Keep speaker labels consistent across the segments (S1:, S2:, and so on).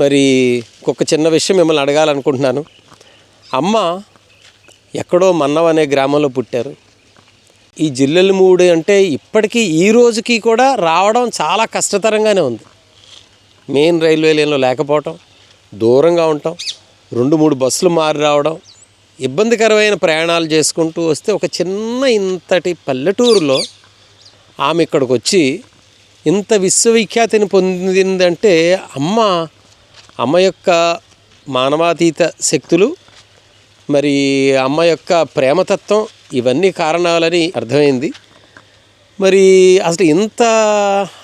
S1: మరి ఒక చిన్న విషయం మిమ్మల్ని అడగాలనుకుంటున్నాను. అమ్మ ఎక్కడో మన్నం అనే గ్రామంలో పుట్టారు. ఈ జిల్లెలు మూడు అంటే ఇప్పటికీ ఈ రోజుకి కూడా రావడం చాలా కష్టతరంగానే ఉంది. మెయిన్ రైల్వే లైన్లో లేకపోవటం దూరంగా ఉండటం రెండు మూడు బస్సులు మారి రావడం ఇబ్బందికరమైన ప్రయాణాలు చేసుకుంటూ వస్తే ఒక చిన్న ఇంతటి పల్లెటూరులో ఆమె ఇక్కడికి వచ్చి ఇంత విశ్వవిఖ్యాతిని పొందిందంటే అమ్మ అమ్మ యొక్క మానవాతీత శక్తులు మరి అమ్మ యొక్క ప్రేమతత్వం ఇవన్నీ కారణాలని అర్థమైంది. మరి అసలు ఇంత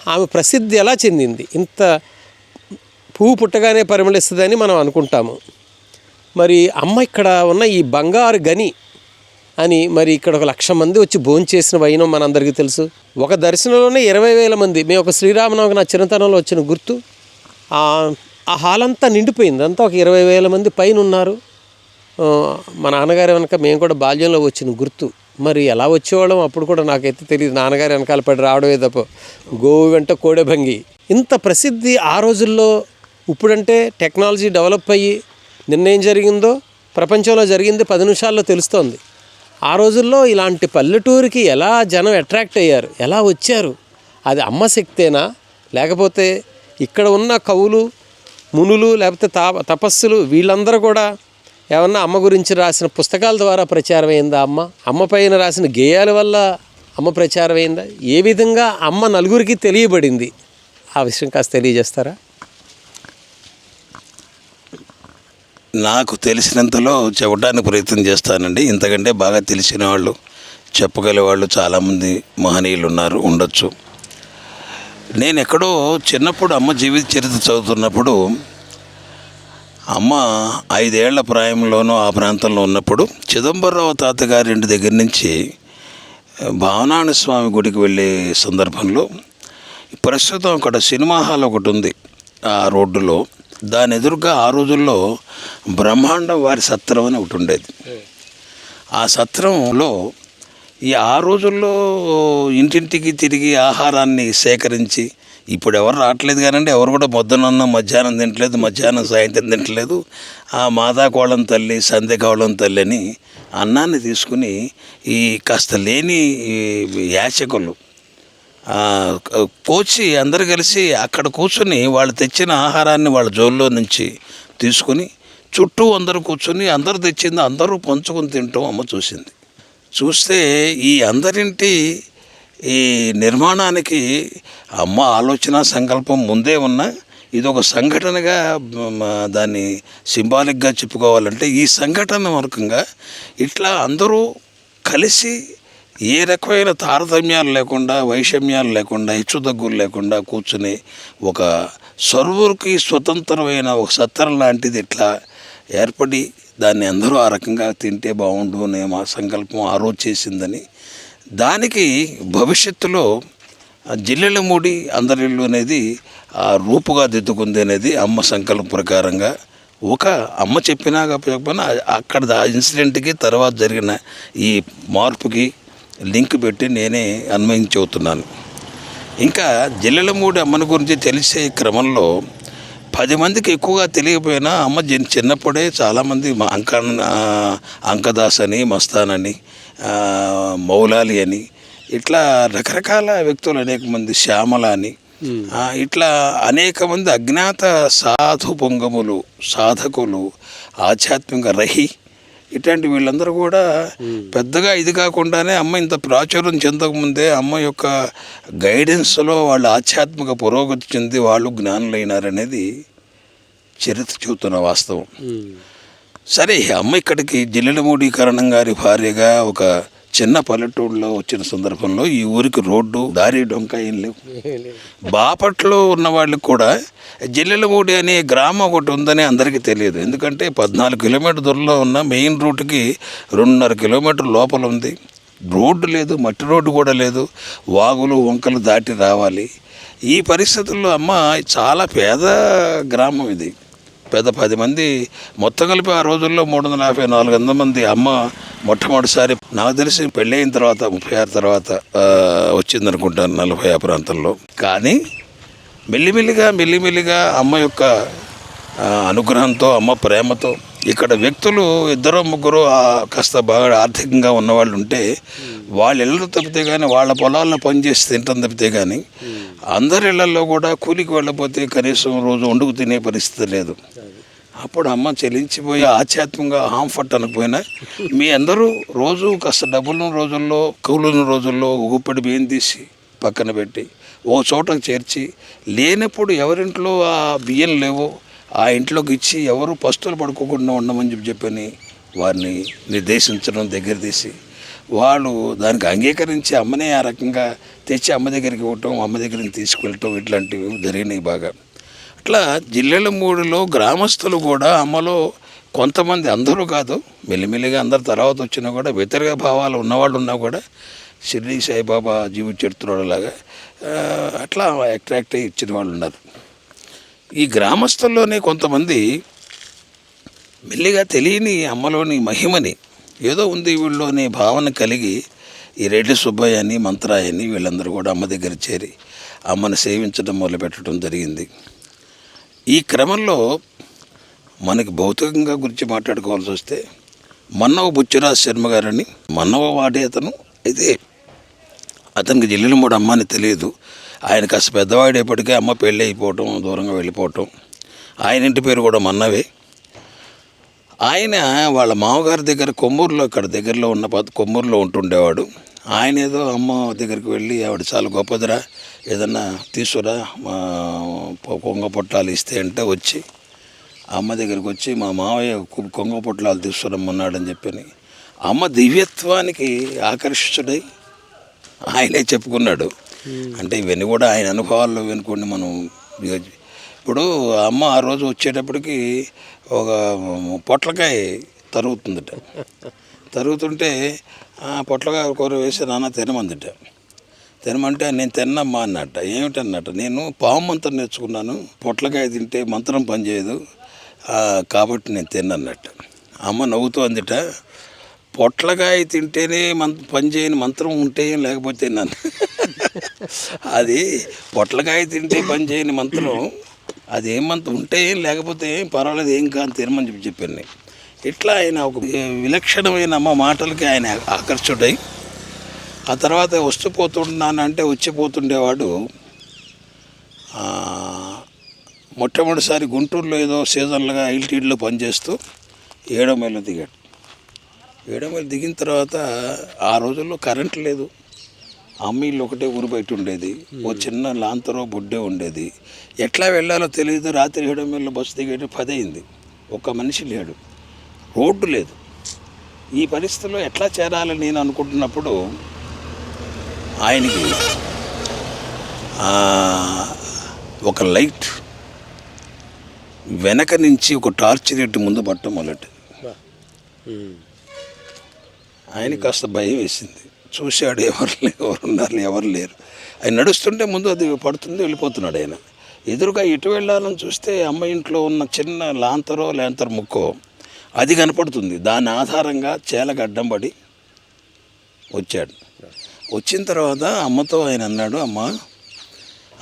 S1: ఆమె ప్రసిద్ధి ఎలా చెందింది? ఇంత పువ్వు పుట్టగానే పరిమళిస్తుందని మనం అనుకుంటాము. మరి అమ్మ ఇక్కడ ఉన్న ఈ బంగారు గని అని మరి ఇక్కడ ఒక లక్ష మంది వచ్చి భోంచేసిన వైనం మనందరికీ తెలుసు. ఒక దర్శనంలోనే ఇరవై వేల మంది మేము ఒక శ్రీరామనవమి నా చిన్నతనంలో వచ్చిన గుర్తు. ఆ హాల్ అంతా నిండిపోయింది. అంతా ఒక ఇరవై వేల మంది పైన ఉన్నారు మా నాన్నగారు వెనక మేము కూడా బాల్యంలో వచ్చిన గుర్తు. మరి ఎలా వచ్చేవాళ్ళం అప్పుడు కూడా నాకైతే తెలియదు నాన్నగారి వెనకాల పడి రావడమే తప్ప. గోవు వెంట కోడెభంగి. ఇంత ప్రసిద్ధి ఆ రోజుల్లో ఇప్పుడంటే టెక్నాలజీ డెవలప్ అయ్యి నిన్నేం జరిగిందో ప్రపంచంలో జరిగింది పది నిమిషాల్లో తెలుస్తోంది. ఆ రోజుల్లో ఇలాంటి పల్లెటూరికి ఎలా జనం అట్రాక్ట్ అయ్యారు? ఎలా వచ్చారు? అది అమ్మ శక్తేనా? లేకపోతే ఇక్కడ ఉన్న కవులు మునులు లేకపోతే తా తపస్సులు వీళ్ళందరూ కూడా ఏమన్నా అమ్మ గురించి రాసిన పుస్తకాల ద్వారా ప్రచారం అయిందా అమ్మ? అమ్మ పైన రాసిన గేయాల వల్ల అమ్మ ప్రచారం అయిందా ఏ విధంగా అమ్మ నలుగురికి తెలియబడింది? ఆ విషయం కాస్త తెలియజేస్తారా?
S2: నాకు తెలిసినంతలో చెప్పడానికి ప్రయత్నం చేస్తానండి. ఇంతకంటే బాగా తెలిసిన వాళ్ళు చెప్పగల వాళ్ళు చాలామంది మహనీయులు ఉన్నారు ఉండొచ్చు. నేను ఎక్కడో చిన్నప్పుడు అమ్మ జీవిత చరిత్ర చదువుతున్నప్పుడు అమ్మ ఐదేళ్ళ ప్రాయంలోనూ ఆ ప్రాంతంలో ఉన్నప్పుడు చిదంబరరావు తాతగారి ఇంటి దగ్గర నుంచి భావనాని స్వామి గుడికి వెళ్ళే సందర్భంలో ప్రస్తుతం అక్కడ సినిమా హాల్ ఒకటి ఉంది ఆ రోడ్డులో. దాని ఎదురుగా ఆ రోజుల్లో బ్రహ్మాండం వారి సత్రం అని ఒకటి ఉండేది. ఆ సత్రంలో ఈ ఆ రోజుల్లో ఇంటింటికి తిరిగి ఆహారాన్ని సేకరించి ఇప్పుడు ఎవరు రావట్లేదు కానండి ఎవరు కూడా పొద్దునన్న మధ్యాహ్నం తింటలేదు మధ్యాహ్నం సాయంత్రం తింటలేదు ఆ మాదాకోళం తల్లి సంధ్యకోళం తల్లి అని అన్నాన్ని తీసుకుని ఈ కాస్త లేని ఈ యాచకులు కోచి అందరు కలిసి అక్కడ కూర్చుని వాళ్ళు తెచ్చిన ఆహారాన్ని వాళ్ళ జోల్లో నుంచి తీసుకుని చుట్టూ అందరూ కూర్చుని అందరూ తెచ్చింది అందరూ పంచుకొని తింటాం అమ్మ చూసింది. చూస్తే ఈ అందరింటి ఈ నిర్మాణానికి అమ్మ ఆలోచన సంకల్పం ముందే ఉన్న ఇది ఒక సంఘటనగా దాన్ని సింబాలిక్గా చెప్పుకోవాలంటే ఈ సంఘటన వర్గంగా ఇట్లా అందరూ కలిసి ఏ రకమైన తారతమ్యాలు లేకుండా వైషమ్యాలు లేకుండా హెచ్చుతగ్గులు లేకుండా కూర్చుని ఒక సర్వుకి స్వతంత్రమైన ఒక సత్తరం లాంటిది ఇట్లా ఏర్పడి దాన్ని అందరూ ఆ రకంగా తింటే బాగుండు అనే మా సంకల్పం ఆ రోజు చేసిందని. దానికి భవిష్యత్తులో జిల్లెల మూడి అందరిల్లు అనేది ఆ రూపుగా దిద్దుకుంది అనేది అమ్మ సంకల్పం ప్రకారంగా. ఒక అమ్మ చెప్పినా చెప్పినా అక్కడ ఆ ఇన్సిడెంట్కి తర్వాత జరిగిన ఈ మార్పుకి లింక్ పెట్టి నేనే అన్వయించి ఇంకా ఇంకా జిల్లెలమూడి అమ్మని గురించి తెలిసే క్రమంలో పది మందికి ఎక్కువగా తెలియకపోయినా అమ్మ చిన్న- చిన్నప్పుడే చాలామంది మా అంక అంకదాస్ అని మస్తాన్ అని మౌలాలి అని ఇట్లా రకరకాల వ్యక్తులు అనేక మంది శ్యామల అని ఇట్లా అనేక మంది అజ్ఞాత సాధు పొంగములు సాధకులు ఆధ్యాత్మిక రహి ఇట్లాంటి వీళ్ళందరూ కూడా పెద్దగా ఇది కాకుండానే అమ్మ ఇంత ప్రాచుర్యం చెందకముందే అమ్మ యొక్క గైడెన్స్లో వాళ్ళు ఆధ్యాత్మిక పురోగతి చెంది వాళ్ళు జ్ఞానులైనారనేది చరిత్ర చెబుతున్న వాస్తవం. సరే అమ్మ ఇక్కడికి జిల్లెలమూడి కరణం గారి భార్యగా ఒక చిన్న పల్లెటూరులో వచ్చిన సందర్భంలో ఈ ఊరికి రోడ్డు దారి డొంక ఏం లేవు. బాపట్లో ఉన్న వాళ్ళకి కూడా జిల్లెలమూడి అనే గ్రామం ఒకటి ఉందని అందరికీ తెలియదు. ఎందుకంటే పద్నాలుగు కిలోమీటర్ దూరంలో ఉన్న మెయిన్ రూట్కి రెండున్నర కిలోమీటర్ లోపల ఉంది. రోడ్డు లేదు మట్టి రోడ్డు కూడా లేదు. వాగులు వంకలు దాటి రావాలి. ఈ పరిస్థితుల్లో అమ్మ చాలా పేద గ్రామం ఇది. పెద్ద పది మంది మొత్తం కలిపి ఆ రోజుల్లో మూడు వందల యాభై నాలుగు వందల మంది అమ్మ మొట్టమొదటిసారి నాకు తెలిసి పెళ్ళయిన తర్వాత ముప్పై ఆరు తర్వాత వచ్చిందనుకుంటాను నలభై ఆ ప్రాంతంలో. కానీ మెల్లిమెల్లిగా మెల్లిమెల్లిగా అమ్మ యొక్క అనుగ్రహంతో అమ్మ ప్రేమతో ఇక్కడ వ్యక్తులు ఇద్దరు ముగ్గురు కాస్త బాగా ఆర్థికంగా ఉన్నవాళ్ళు ఉంటే వాళ్ళ ఇళ్ళు తప్పితే కానీ వాళ్ళ పొలాల్లో పనిచేసి తింటాం తప్పితే కానీ అందరి ఇళ్ళలో కూడా కూలికి వెళ్ళకపోతే కనీసం రోజు వండుకు తినే పరిస్థితి లేదు. అప్పుడు అమ్మ చెల్లించిపోయి ఆధ్యాత్మికంగా హాంఫర్ట్ అనకపోయినా మీ అందరూ రోజు కాస్త డబ్బులు రోజుల్లో కౌలున్న రోజుల్లో గుప్పడి బియ్యం తీసి పక్కన పెట్టి ఓ చోటకు చేర్చి లేనప్పుడు ఎవరింట్లో ఆ బియ్యం లేవో ఆ ఇంట్లోకి ఇచ్చి ఎవరు పస్తులు పడుకోకుండా ఉండమని చెప్పి చెప్పని వారిని నిర్దేశించడం దగ్గర తీసి వాళ్ళు దానికి అంగీకరించి అమ్మనే ఆ రకంగా తెచ్చి అమ్మ దగ్గరికి ఇవ్వటం అమ్మ దగ్గర తీసుకెళ్ళటం ఇట్లాంటివి జరిగినాయి బాగా. అట్లా జిల్లెల మూడులో గ్రామస్తులు కూడా అమ్మలో కొంతమంది అందరూ కాదు మెల్లిమెల్లిగా అందరు తర్వాత వచ్చినా కూడా వ్యతిరేక భావాలు ఉన్నవాళ్ళు ఉన్నా కూడా షిర్డీ సాయిబాబా జీవిత చరిత్రలాగా అట్లా అట్రాక్ట్ అయ్యి ఇచ్చిన వాళ్ళు ఉన్నారు. ఈ గ్రామస్తుల్లోనే కొంతమంది మెల్లిగా తెలియని అమ్మలోని మహిమని ఏదో ఉంది వీళ్ళు భావన కలిగి ఈ రెడ్డి సుబ్బయ్య అని మంత్రాయ అని వీళ్ళందరూ కూడా అమ్మ దగ్గర చేరి అమ్మని సేవించడం మొదలుపెట్టడం జరిగింది. ఈ క్రమంలో మనకి భౌతికంగా గురించి మాట్లాడుకోవాల్సి వస్తే మన్నవ బుచ్చిరాజ్ శర్మ గారని మన్నవ వాడే అతను అయితే అతనికి జిల్లుల మూడు అమ్మ అని తెలియదు. ఆయన కాస్త పెద్దవాడేపటికే అమ్మ పెళ్ళి అయిపోవటం దూరంగా వెళ్ళిపోవటం. ఆయన ఇంటి పేరు కూడా మన్నవే. ఆయన వాళ్ళ మామగారి దగ్గర కొమ్మూరులో ఇక్కడ దగ్గరలో ఉన్న పద కొమ్మూరులో ఉంటుండేవాడు. ఆయన ఏదో అమ్మ దగ్గరికి వెళ్ళి ఆవిడ చాలా గొప్పదిరా ఏదన్నా తీసుకురా మా కొంగ పొట్లాలు ఇస్తే అంటే వచ్చి అమ్మ దగ్గరికి వచ్చి మా మావయ్య కు- కొంగ పొట్లాలు తీసుకురమ్మన్నాడని చెప్పని. అమ్మ దివ్యత్వానికి ఆకర్షితుడై ఆయనే చెప్పుకున్నాడు. Hmm. అంటే ఇవన్నీ కూడా ఆయన అనుభవాల్లో వెనుకోండి మనం. ఇప్పుడు అమ్మ ఆ రోజు వచ్చేటప్పటికి ఒక పొట్లకాయ తరుగుతుందట. తరుగుతుంటే పొట్లకాయ కూర వేసి నాన్న తినమందిట. తినమంటే నేను తిన్నమ్మా అన్నట్ట ఏమిటన్నట్ట నేను పాము మంత్రం నేర్చుకున్నాను. పొట్లకాయ తింటే మంత్రం పనిచేయదు. కాబట్టి నేను తిన్నన్నట్ట. అమ్మ నవ్వుతూ అందిట పొట్లకాయ తింటేనే మంత్ పనిచేయని మంత్రం ఉంటే లేకపోతే నన్ను? అది పొట్లకాయ తింటే పని చేయని మంత్రం అది ఏం మంత్రం? ఉంటే ఏం లేకపోతే ఏం పర్వాలేదు ఏం కాదు తినమని చెప్పి చెప్పాను నేను. ఇట్లా ఆయన ఒక విలక్షణమైన అమ్మ మాటలకి ఆయన ఆకర్షుడై ఆ తర్వాత వస్తూ పోతున్నానంటే వచ్చిపోతుండేవాడు మొట్టమొదటిసారి గుంటూరులో ఏదో సీజన్లుగా ఐటీడీలో పనిచేస్తూ ఏడో మైలు దిగాడు. ఏడో మైలు దిగిన తర్వాత ఆ రోజుల్లో కరెంట్ లేదు. అమ్మ ఇల్లు ఒకటే ఊరు బయట ఉండేది. ఓ చిన్న లాంతరో బుడ్డే ఉండేది. ఎట్లా వెళ్ళాలో తెలియదు రాత్రి ఏడో మైల్లో బస్సు దిగేట పది అయింది ఒక్క మనిషి లేడు. రోడ్డు లేదు. ఈ పరిస్థితిలో ఎట్లా చేరాలని నేను అనుకుంటున్నప్పుడు ఆయనకి ఒక లైట్ వెనక నుంచి ఒక టార్చ్ రెట్టి ముందు పట్టడం మొదలెట్టు ఆయన కాస్త భయం వేసింది. చూశాడు ఎవరు లేరు ఎవరు ఉన్నారు ఎవరు లేరు. ఆయన నడుస్తుంటే ముందు అది పడుతుంది వెళ్ళిపోతున్నాడు ఆయన. ఎదురుగా ఇటు వెళ్ళాలని చూస్తే అమ్మ ఇంట్లో ఉన్న చిన్న లాంతరో లేంతర ముక్కో అది కనపడుతుంది. దాని ఆధారంగా చేలకు అడ్డం పడి వచ్చాడు. వచ్చిన తర్వాత అమ్మతో ఆయన అన్నాడు అమ్మ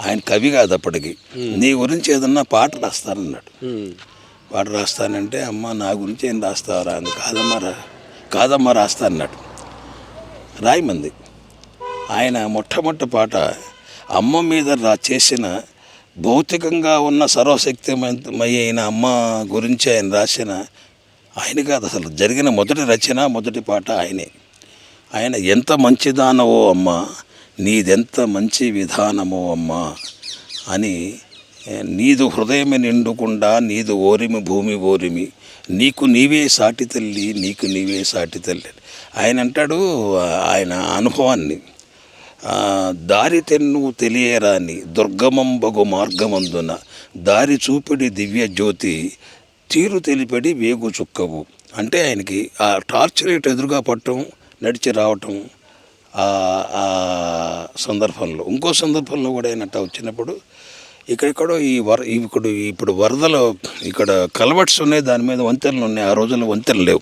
S2: ఆయన కవి కాదు అప్పటికి. నీ గురించి ఏదన్నా పాట రాస్తానన్నాడు. పాట రాస్తానంటే అమ్మ నా గురించి ఏం రాస్తావరా? అంది కాదమ్మ రా కాదమ్మ రాస్తా అన్నాడు రాయమంది. ఆయన మొట్టమొదటి పాట అమ్మ మీద రా చేసిన భౌతికంగా ఉన్న సర్వశక్తిమయ అయిన అమ్మ గురించి ఆయన రాసిన ఆయన కాదు అసలు జరిగిన మొదటి రచన మొదటి పాట ఆయనే. ఆయన ఎంత మంచిదానవో అమ్మ నీదెంత మంచి విధానమో అమ్మ అని నీదు హృదయమే నిండుకుండా నీదు ఓరిమి భూమి ఓరిమి నీకు నీవే సాటి తల్లి నీకు నీవే సాటి తల్లి. ఆయన అంటాడు ఆయన అనుభవాన్ని దారి తెన్ను తెలియరాని దుర్గమంబగు మార్గమందున దారి చూపిడి దివ్య జ్యోతి తీరు తెలిపడి వేగు చుక్కవు. అంటే ఆయనకి ఆ టార్చ్ లైట్ ఎదురుగా పట్టడం నడిచి రావటం ఆ- సందర్భంలో ఇంకో సందర్భంలో కూడా అయినట్ట వచ్చినప్పుడు ఇక్కడెక్కడో ఈ వర ఇప్పుడు ఇప్పుడు వరదలు ఇక్కడ కలవట్స్ ఉన్నాయి దాని మీద వంతెనలు ఉన్నాయి ఆ రోజుల్లో వంతెనలు లేవు.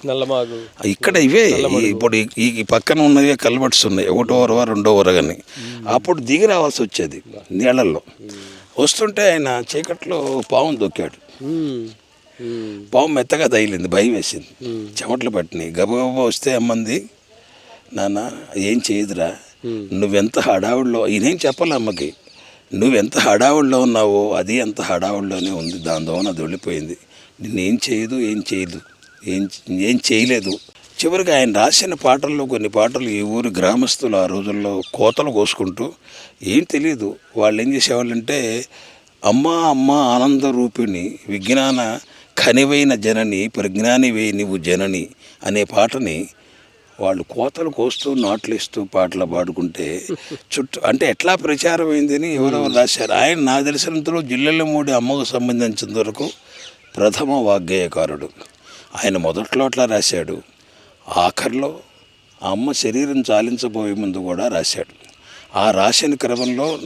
S2: ఇక్కడ ఇవే ఇప్పుడు ఈ- పక్కన ఉన్నవే కల్వర్ట్స్ ఉన్నాయి ఒకటో వరవ రెండో వరగని అప్పుడు దిగి రావాల్సి వచ్చేది నీళ్ళల్లో. వస్తుంటే ఆయన చీకట్లో పావును దొక్కాడు. పాము మెత్తగా తగిలింది భయం వేసింది. చెమటలు పట్టినాయి. గబగబా వస్తే అమ్మంది నాన్న ఏం చేయదురా? నువ్వెంత హడావుడిలో ఈయనేం చెప్పాలి అమ్మకి? నువ్వెంత హడావుడిలో ఉన్నావో అది ఎంత హడావుడిలోనే ఉంది. దాని దోన అది వెళ్ళిపోయింది నిన్నేం చేయదు ఏం చేయదు ఏం ఏం చేయలేదు. చివరికి ఆయన రాసిన పాటల్లో కొన్ని పాటలు ఈ ఊరి గ్రామస్తులు ఆ రోజుల్లో కోతలు కోసుకుంటూ ఏం తెలియదు వాళ్ళు ఏం చేసేవాళ్ళంటే అమ్మ అమ్మ ఆనంద రూపిణి విజ్ఞాన కనివైన జనని ప్రజ్ఞానివే నువ్వు జనని అనే పాటని వాళ్ళు కోతలు కోస్తూ నాట్లేస్తూ పాటలు పాడుకుంటే చుట్టూ అంటే ఎట్లా ప్రచారం అయిందని ఎవరెవరు రాశారు? ఆయన నాకు తెలిసినంతలో జిల్లెల మూడి అమ్మకు సంబంధించినంత వరకు ప్రథమ వాగ్గేయకారుడు. ఆయన మొదట్లో అట్లా రాశాడు. ఆఖరిలో ఆ అమ్మ శరీరం చాలించబోయే ముందు కూడా రాశాడు. ఆ రాసిన క్రమంలో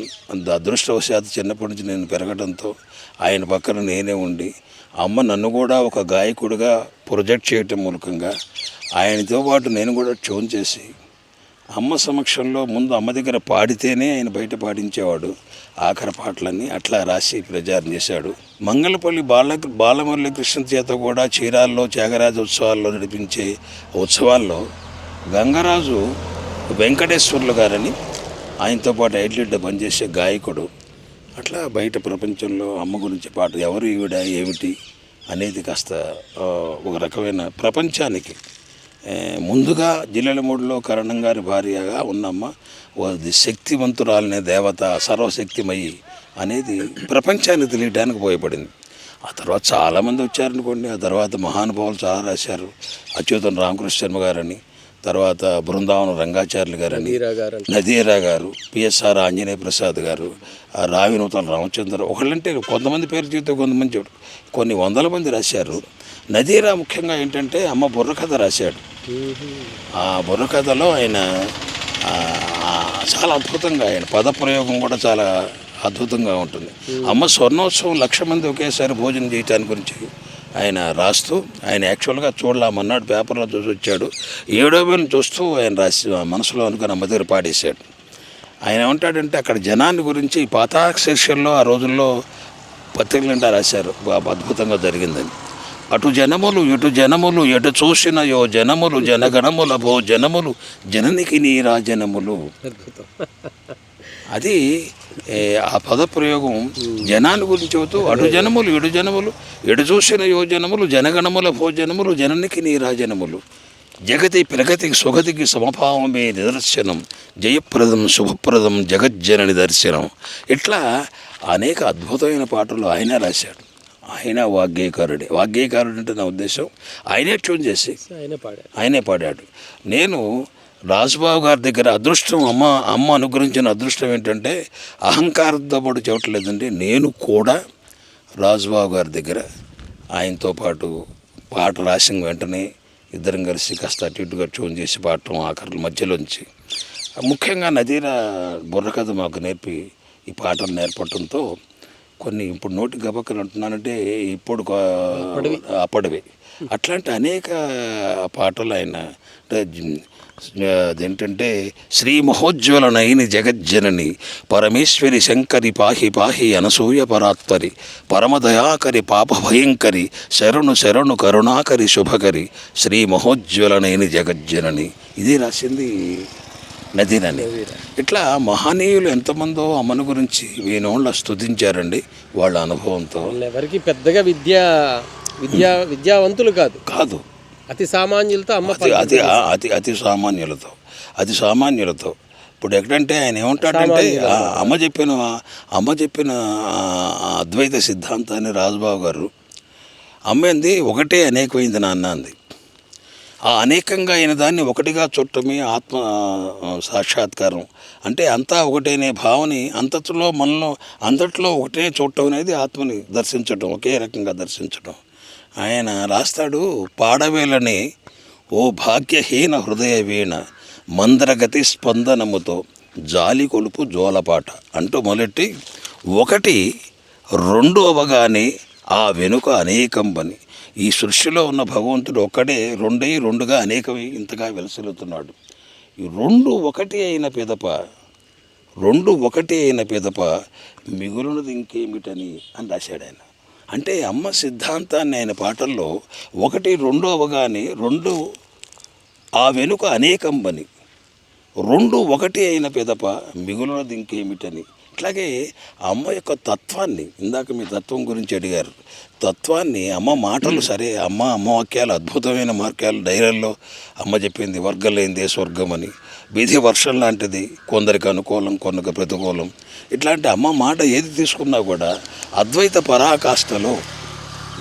S2: అదృష్టవశాత్తు చిన్నప్పటి నుంచి నేను పెరగడంతో ఆయన పక్కన నేనే ఉండి అమ్మ నన్ను కూడా ఒక గాయకుడిగా ప్రొజెక్ట్ చేయటం మూలకంగా ఆయనతో పాటు నేను కూడా ట్యూన్ చేసి అమ్మ సమక్షంలో ముందు అమ్మ దగ్గర పాడితేనే ఆయన బయట పాడించేవాడు. ఆఖరి పాటలన్నీ అట్లా రాసి ప్రచారం చేశాడు. మంగళపల్లి బాల బాలమురళి కృష్ణ చేత కూడా చీరాల్లో త్యాగరాజ ఉత్సవాల్లో నడిపించే ఉత్సవాల్లో గంగరాజు వెంకటేశ్వర్లు గారని ఆయనతో పాటు ఐడ్లిడ్డ పనిచేసే గాయకుడు. అట్లా బయట ప్రపంచంలో అమ్మ గురించి పాట ఎవరు ఈవిడ ఏమిటి అనేది కాస్త ఒక రకమైన ప్రపంచానికి. ముందుగా జిల్లెల మూడులో కరణం గారి భార్యగా ఉన్నమ్మ శక్తివంతురాలనే దేవత సర్వశక్తిమయి అనేది ప్రపంచానికి తెలియడానికి ఉపయోగపడింది. ఆ తర్వాత చాలామంది వచ్చారనుకోండి ఆ తర్వాత మహానుభావులు చాలా రాశారు అచ్యుతం రామకృష్ణ శర్మ గారని. తర్వాత బృందావనం రంగాచార్యులు గారని
S1: గారు అంటే
S2: నదీరా గారు పిఎస్ఆర్ ఆంజనేయ ప్రసాద్ గారు ఆ రావి నూతన రామచంద్ర ఒకళ్ళంటే కొంతమంది పేరు చెబితే కొంతమంది చెబుతారు. కొన్ని వందల మంది రాశారు. నదీరా ముఖ్యంగా ఏంటంటే అమ్మ బుర్రకథ రాశాడు. ఆ బుర్రకథలో ఆయన చాలా అద్భుతంగా ఆయన పదప్రయోగం కూడా చాలా అద్భుతంగా ఉంటుంది. అమ్మ స్వర్ణోత్సవం లక్ష మంది ఒకేసారి భోజనం చేయటానికి గురించి ఆయన రాస్తూ ఆయన యాక్చువల్గా చూడలామన్నాడు పేపర్లో చూసి వచ్చాడు. ఏడో వేలు చూస్తూ ఆయన రాసి మనసులో అనుకుని అమ్మ దగ్గర పాడేశాడు. ఆయన ఏమంటాడంటే అక్కడ జనాన్ని గురించి పాతాక శీర్షల్లో ఆ రోజుల్లో పత్రికలు నిండా రాశారు. అద్భుతంగా జరిగిందని. అటు జనములు ఇటు జనములు ఎటు చూసిన యో జనములు జనగణముల భో జనములు జననికి నీరా జనములు. అది ఆ పదప్రయోగం జనాన్ని గురించి చెబుతూ అటు జనములు ఇటు జనములు ఎటు చూసిన యో జనములు జనగణముల భో జనములు జననికి నీరా జనములు. జగతి ప్రగతికి సుగతికి సమభావమే నిదర్శనం. జయప్రదం శుభప్రదం జగజ్జనని దర్శనం. ఇట్లా అనేక అద్భుతమైన పాటలు ఆయన రాశాడు. ఆయన వాగ్గేయకారుడే వాగ్గేయకారుడు అంటే నా ఉద్దేశం. ఆయనే ట్యూన్ చేసి
S1: ఆయన పాడారు
S2: ఆయనే పాడాడు. నేను రాజుబాబు గారి దగ్గర అదృష్టం అమ్మ అమ్మ అనుగ్రహించిన అదృష్టం ఏంటంటే అహంకారంతో పాటు చెప్పట్లేదండి. నేను కూడా రాజుబాబు గారి దగ్గర ఆయనతో పాటు పాట రాసిన వెంటనే ఇద్దరం కలిసి కాస్త అటు ఇటుగా ట్యూన్ చేసి పాడటం ఆఖరి మధ్యలోంచి ముఖ్యంగా నదీరా బుర్రకథ మాకు నేర్పి ఈ పాటలు నేర్పడంతో కొన్ని ఇప్పుడు నోటి గబక్కలు అంటున్నానంటే ఇప్పుడు అప్పటివి. అట్లాంటి అనేక పాటలు ఆయన అదేంటంటే శ్రీ మహోజ్వలనైని జగజ్జనని పరమేశ్వరి శంకరి పాహి పాహి అనసూయ పరాత్పరి పరమదయాకరి పాప భయంకరి శరణు శరణు కరుణాకరి శుభకరి శ్రీ మహోజ్వలనైని జగజ్జనని. ఇది రాసింది నదినని. ఇట్లా మహనీయులు ఎంతమందో అమ్మను గురించి వీనోళ్ళ స్తుతించారండి వాళ్ళ అనుభవంతో.
S1: ఎవరికి పెద్దగా విద్య విద్యా విద్యావంతులు కాదు.
S2: కాదు.
S1: అతి సామాన్యులతో అమ్మ
S2: అతి అతి అతి అతి సామాన్యులతో. అతి సామాన్యులతో. ఇప్పుడు ఎక్కడంటే ఆయన ఏమంటాడంటే అమ్మ చెప్పిన అమ్మ చెప్పిన అద్వైత సిద్ధాంతాన్ని రాజుబాబు గారు అమ్మంది ఒకటే అనేకమైంది నాన్న అంది. ఆ అనేకంగా అయిన దాన్ని ఒకటిగా చుట్టమే ఆత్మ సాక్షాత్కారం. అంటే అంతా ఒకటేనే భావని అంతట్లో మనలో అంతట్లో ఒకటే చూడటం అనేది ఆత్మని దర్శించడం ఒకే రకంగా దర్శించడం ఆయన రాస్తాడు పాడవేలని ఓ భాగ్యహీన హృదయ వీణ మందరగతి స్పందనముతో జాలి కొలుపు జోలపాట అంటూ మొదలెట్టి ఒకటి రెండు అవగానే ఆ వెనుక అనేకం పని ఈ సృష్టిలో ఉన్న భగవంతుడు ఒక్కడే రెండై రెండుగా అనేకమై ఇంతగా వెలసిల్లుతున్నాడు. ఈ రెండు ఒకటి అయిన పిదప రెండు ఒకటి అయిన పిదప మిగులునది ఇంకేమిటని అని రాశాడు ఆయన. అంటే అమ్మ సిద్ధాంతాన్ని ఆయన పాటల్లో ఒకటి రెండు అవగానే రెండు ఆ వెనుక అనేకం పని రెండు ఒకటి అయిన పెదప మిగులునది ఇంకేమిటని ఇట్లాగే ఆ అమ్మ యొక్క తత్వాన్ని ఇందాక మీ తత్వం గురించి అడిగారు తత్వాన్ని అమ్మ మాటలు సరే అమ్మ అమ్మ వాక్యాలు అద్భుతమైన మార్గాలు ధైర్యంలో అమ్మ చెప్పింది వర్గం లేనిదే స్వర్గం అని. విధి వర్షం లాంటిది కొందరికి అనుకూలం కొందరికి ప్రతికూలం. ఇట్లాంటి అమ్మ మాట ఏది తీసుకున్నా కూడా అద్వైత పరాకాష్ఠలో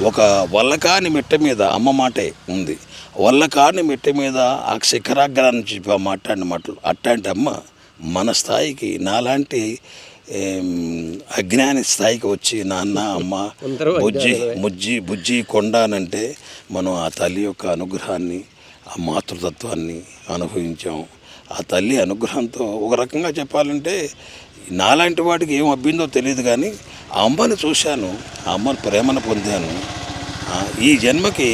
S2: ఒక వల్లకాని మెట్ట మీద అమ్మ మాటే ఉంది. వల్లకాని మెట్ట మీద ఆ శిఖరాగ్రాన్ని చెప్పి ఆ మాట్లాడిన మాటలు. అట్లాంటి అమ్మ మన స్థాయికి నాలాంటి అజ్ఞాని స్థాయికి వచ్చి నాన్న అమ్మ బుజ్జి. ముజ్జి బుజ్జి కొండ అనంటే మనం ఆ తల్లి యొక్క అనుగ్రహాన్ని ఆ మాతృతత్వాన్ని అనుభవించాం ఆ తల్లి అనుగ్రహంతో ఒక రకంగా చెప్పాలంటే నాలాంటి వాడికి ఏం అబ్బిందో తెలియదు కానీ ఆ అమ్మని చూశాను ఆ అమ్మని ప్రేమను పొందాను ఈ జన్మకి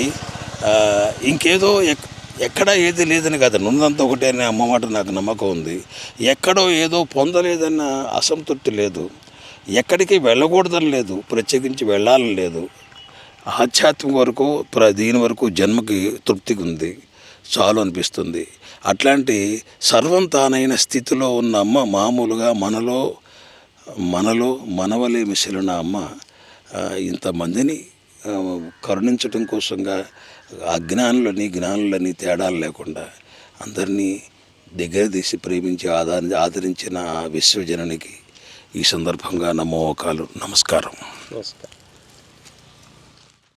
S2: ఇంకేదో ఎక్- ఎక్కడ ఏది లేదని కాదు. ఉన్నదంతా ఒకటే అనే అమ్మ మాట నాకు నమ్మకం ఉంది. ఎక్కడో ఏదో పొందలేదన్న అసంతృప్తి లేదు. ఎక్కడికి వెళ్ళకూడదని లేదు. ప్రత్యేకించి వెళ్ళాలని లేదు. ఆధ్యాత్మిక వరకు ప్ర దీని వరకు జన్మకి తృప్తిగా ఉంది. చాలు అనిపిస్తుంది. అట్లాంటి సర్వం తానైన స్థితిలో ఉన్న అమ్మ మామూలుగా మనలో మనలో మనవలే మిసిలిన అమ్మ ఇంతమందిని కరుణించటం కోసంగా అజ్ఞానులని జ్ఞానులని తేడాలు లేకుండా అందరినీ దగ్గర తీసి ప్రేమించి ఆదరి ఆదరించిన విశ్వజననికి ఈ సందర్భంగా నమోకాలు నమస్కారం.
S1: నమస్కారం.